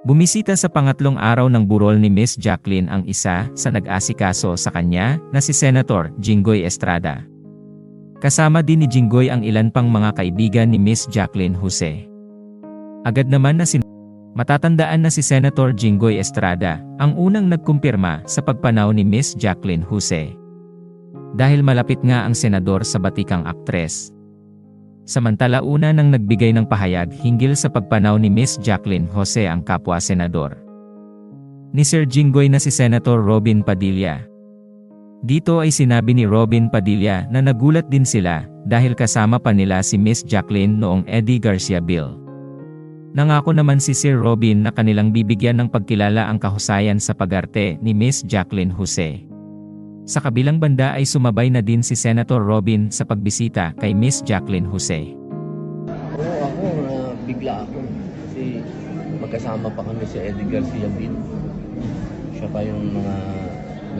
Bumisita sa pangatlong araw ng burol ni Miss Jacqueline ang isa sa nag-asikaso sa kanya na si Senator Jinggoy Estrada. Kasama din ni Jinggoy ang ilan pang mga kaibigan ni Miss Jacqueline Jose. Agad naman na sin Matatandaan na si Senator Jinggoy Estrada ang unang nagkumpirma sa pagpanaw ni Miss Jacqueline Jose. Dahil malapit nga ang senador sa batikang aktres. Samantala una nang nagbigay ng pahayag hinggil sa pagpanaw ni Miss Jacqueline Jose ang kapwa senador. Ni Sir Jinggoy na si Senator Robin Padilla. Dito ay sinabi ni Robin Padilla na nagulat din sila dahil kasama pa nila si Miss Jacqueline noong Eddie Garcia Bill. Nangako naman si Sir Robin na kanilang bibigyan ng pagkilala ang kahusayan sa pagarte ni Miss Jacqueline Jose. Sa kabilang banda ay sumabay na din si Senator Robin sa pagbisita kay Miss Jacqueline Jose. Oo, ako, na bigla ako. Kasi magkasama pa kami si Eddie Garcia Bill. Siya pa yung mga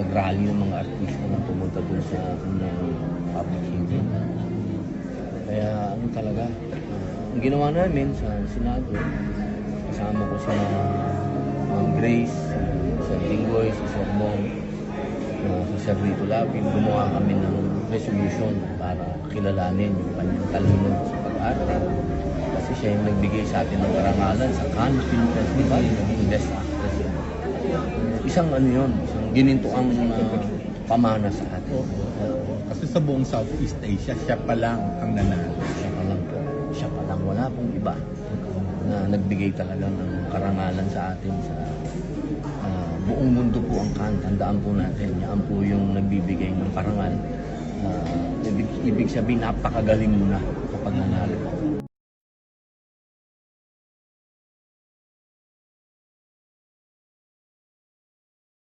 nag-rally ng mga artista na pumunta dun sa unang public hearing. Kaya ano talaga, ah, ang ginawa namin sa Senado, kasama ko sa Ma'am Grace, sa Linggoy, sa Sir Sa Sir Rito Lapin, gumawa kami ng resolution para kilalanin yung kanyang talino sa pag-arte. Kasi siya yung nagbigay sa atin ng karangalan sa Cannes Film Festival, naging best actress. Isang ano yun, isang ginintuang uh, pamana sa atin. Kasi sa buong Southeast Asia, siya pa lang ang nanalo. Siya pa lang po. Siya pa lang. Wala pong iba na nagbigay talaga ng karangalan sa atin sa buong mundo po ang kan. Tandaan po natin. Yan po yung nagbibigay ng parangal. Ah, ibig, ibig sabihin, napakagaling mo na kapag nanalo ka.